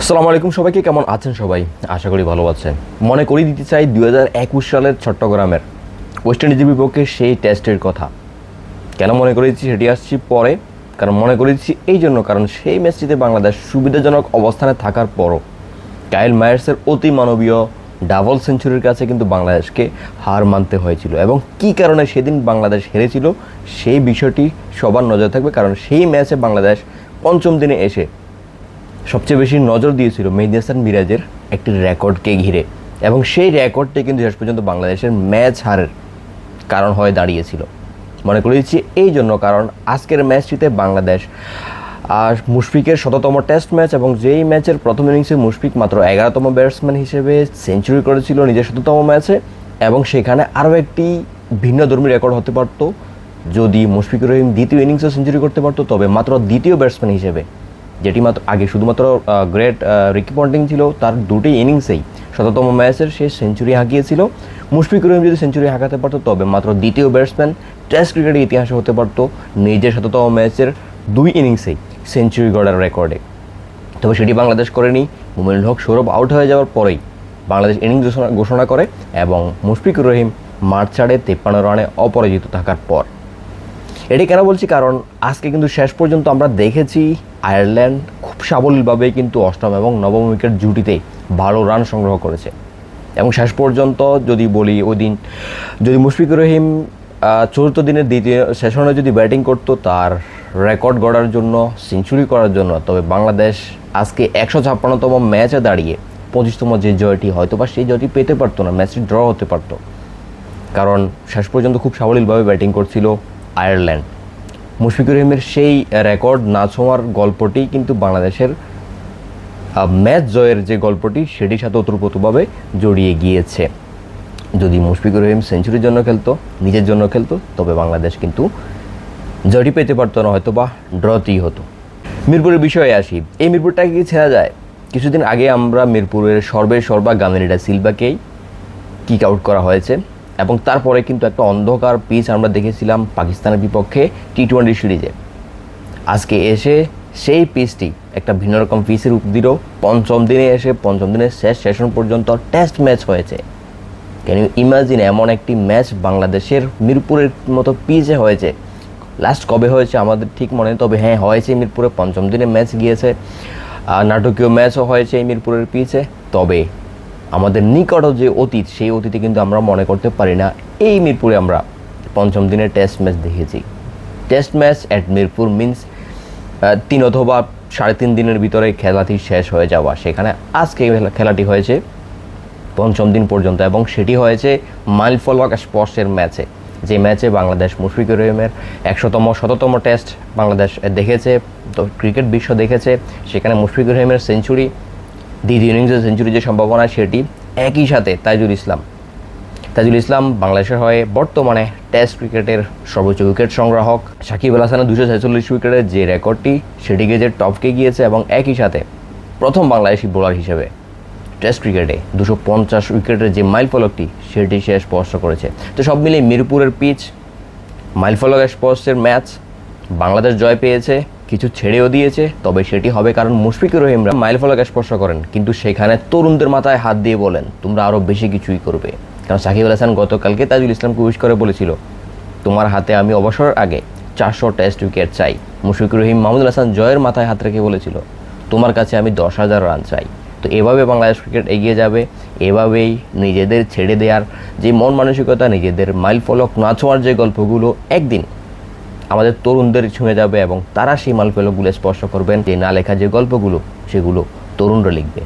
আসসালামু আলাইকুম সবাইকে, কেমন আছেন সবাই? আশা করি ভালো আছেন। মনে করিয়ে দিতে চাই দু একুশ সালের চট্টগ্রামের ওয়েস্ট ইন্ডিজের বিপক্ষে সেই টেস্টের কথা। কেন মনে করেছি সেটি আসছি পরে? কারণ মনে করেছি এই জন্য, কারণ সেই ম্যাচটিতে বাংলাদেশ সুবিধাজনক অবস্থানে থাকার পরও কাইল মায়ার্সের অতি মানবীয় ডাবল সেঞ্চুরির কাছে কিন্তু বাংলাদেশকে হার মানতে হয়েছিল। এবং কী কারণে সেদিন বাংলাদেশ হেরেছিল, সেই বিষয়টি সবার নজর থাকবে, কারণ সেই ম্যাচে বাংলাদেশ পঞ্চম দিনে এসে সবচেয়ে বেশি নজর দিয়েছিল মেহেদি হাসান মিরাজের একটি রেকর্ডকে ঘিরে। এবং সেই রেকর্ডটি কিন্তু শেষ পর্যন্ত বাংলাদেশের ম্যাচ হারের কারণ হয়ে দাঁড়িয়েছিল। মনে করে দিচ্ছি এই জন্য, কারণ আজকের ম্যাচটিতে বাংলাদেশ আর মুশফিকের শততম টেস্ট ম্যাচ এবং যেই ম্যাচের প্রথম ইনিংসে মুশফিক মাত্র এগারোতম ব্যাটসম্যান হিসেবে সেঞ্চুরি করেছিল নিজের শততম ম্যাচে এবং সেখানে আরও একটি ভিন্ন ধর্মী রেকর্ড হতে পারতো। যদি মুশফিকুর রহিম দ্বিতীয় ইনিংসে সেঞ্চুরি করতে পারতো, তবে মাত্র দ্বিতীয় ব্যাটসম্যান হিসেবে যেটি মাত্র আগে শুধুমাত্র গ্রেট রিকি পন্টিং ছিল, তার দুটি ইনিংসেই শততম ম্যাচের সে সেঞ্চুরি হাঁকিয়েছিল। মুশফিকুর রহিম যদি সেঞ্চুরি হাঁকাতে পারতো, তবে মাত্র দ্বিতীয় ব্যাটসম্যান টেস্ট ক্রিকেটের ইতিহাসে হতে পারতো নিজের শততম ম্যাচের দুই ইনিংসেই সেঞ্চুরি গড়ার রেকর্ডে তবে সেটি বাংলাদেশ করেনি। মুমিনুল হক সৌরভ আউট হয়ে যাওয়ার পরেই বাংলাদেশ ইনিংস ঘোষণা করে এবং মুশফিকুর রহিম মাঠ ছাড়ে তেপ্পান্ন রানে অপরাজিত থাকার পর। এটি কেন বলছি? কারণ আজকে কিন্তু শেষ পর্যন্ত আমরা দেখেছি আয়ারল্যান্ড খুব সাবলীলভাবে কিন্তু অষ্টম এবং নবম উইকেট জুটিতে ভালো রান সংগ্রহ করেছে। এবং শেষ পর্যন্ত যদি বলি ওই দিন, যদি মুশফিকুর রহিম চতুর্থ দিনের দ্বিতীয় সেশনে যদি ব্যাটিং করতো, তার রেকর্ড গড়ার জন্য, সেঞ্চুরি করার জন্য, তবে বাংলাদেশ আজকে একশো ছাপ্পান্নতম ম্যাচে দাঁড়িয়ে পঁচিশতম যে জয়টি হয়তো বা সেই জয়টি পেতে পারতো না, ম্যাচটি ড্র হতে পারতো। কারণ শেষ পর্যন্ত খুব সাবলীলভাবে ব্যাটিং করছিল আয়ারল্যান্ড। মুশফিকুর রহিমের সেই রেকর্ড না ছোঁয়ার গল্পটি কিন্তু বাংলাদেশের ম্যাচ জয়ের যে গল্পটি, সেটির সাথে ওতপ্রোতভাবে জড়িয়ে গিয়েছে। যদি মুশফিকুর রহিম সেঞ্চুরির জন্য খেলতো, নিজের জন্য খেলতো, তবে বাংলাদেশ কিন্তু জয়টি পেতে পারতো না হয়তো বা ড্রতেই হতো। মিরপুরের বিষয়ে আসি। এই মিরপুরটাকে কি ছেড়া যায়? কিছুদিন আগে আমরা মিরপুরের সর্বে সর্বা গামিনীটা সিলভাকেই কিক আউট করা হয়েছে। এবং তারপরে কিন্তু একটা অন্ধকার পিচ আমরা দেখেছিলাম পাকিস্তানের বিপক্ষে টি টোয়েন্টি সিরিজে। আজকে এসে সেই পিচটি একটা ভিন্ন রকম পিচের রূপ দিল পঞ্চম দিনে এসে, পঞ্চম দিনের শেষ সেশন পর্যন্ত টেস্ট ম্যাচ হয়েছে। ক্যান ইউ ইমাজিন এমন একটি ম্যাচ বাংলাদেশের মিরপুরের মতো পিচে হয়েছে? লাস্ট কবে হয়েছে আমাদের ঠিক মনে তবে হ্যাঁ হয়েছে মিরপুরে। পঞ্চম দিনে ম্যাচ গিয়েছে। নাটকীয় ম্যাচও হয়েছে এই মিরপুরের পিচে। তবে আমাদের নিকট যে অতীত, সেই অতীতে কিন্তু আমরা মনে করতে পারি না। এই মিরপুরে আমরা পঞ্চম দিনের টেস্ট ম্যাচ দেখেছি। Test match at Mirpur means তিন অথবা সাড়ে তিন দিনের ভিতরে খেলাটি শেষ হয়ে যাওয়া। সেখানে আজকে খেলাটি হয়েছে পঞ্চম দিন পর্যন্ত এবং সেটি হয়েছে মাইল ফলক স্পর্শের ম্যাচে যে ম্যাচে বাংলাদেশ মুশফিকুর রহিমের একশোতম, শততম টেস্ট বাংলাদেশ দেখেছে, তো ক্রিকেট বিশ্ব দেখেছে। সেখানে মুশফিকুর রহিমের সেঞ্চুরি দ্বিতীয় ইনিংসে সেঞ্চুরি যে সম্ভাবনা সেটি একই সাথে তাইজুল ইসলাম। তাজুল ইসলাম বাংলাদেশের হয়ে বর্তমানে টেস্ট ক্রিকেটের সর্বোচ্চ উইকেট সংগ্রাহক। সাকিব আল হাসানের দুশো ছেচল্লিশ উইকেটের যে রেকর্ডটি সেটিকে যে টপকে গিয়েছে এবং একই সাথে প্রথম বাংলাদেশি বোলার হিসেবে টেস্ট ক্রিকেটে দুশো পঞ্চাশ উইকেটের যে মাইল ফলকটি, সেটি সে স্পর্শ করেছে। তো সব মিলিয়ে মিরপুরের পিচ মাইল ফলক স্পর্শের ম্যাচ বাংলাদেশ জয় পেয়েছে। কিছু ছেড়েও দিয়েছে, তবে সেটি হবে কারণ মুশফিকুর রহিমরা মাইল ফলক স্পর্শ করেন। কিন্তু সেখানে তরুণদের মাথায় হাত দিয়ে বলেন, তোমরা আরও বেশি কিছুই করবে। কারণ সাকিব আল হাসান গতকালকে তাজুল ইসলামকে উইশ করে বলেছিল, তোমার হাতে আমি অবসরের আগে চারশো টেস্ট উইকেট চাই। মুশফিকুর রহিম মাহমুদুল হাসান জয়ের মাথায় হাত রেখে বলেছিল, তোমার কাছে আমি দশ হাজার রান চাই। তো এভাবে বাংলাদেশ ক্রিকেট এগিয়ে যাবে, এভাবেই নিজেদের ছেড়ে দেওয়ার যে মন মানসিকতা, নিজেদের মাইল ফলক না ছোঁয়ার যে গল্পগুলো একদিন আমাদের তরুণদের ছুঁয়ে যাবে এবং তারা সেই মালপেলগুলো স্পর্শ করবেন, যে না লেখা যে গল্পগুলো, সেগুলো তরুণরা লিখবে।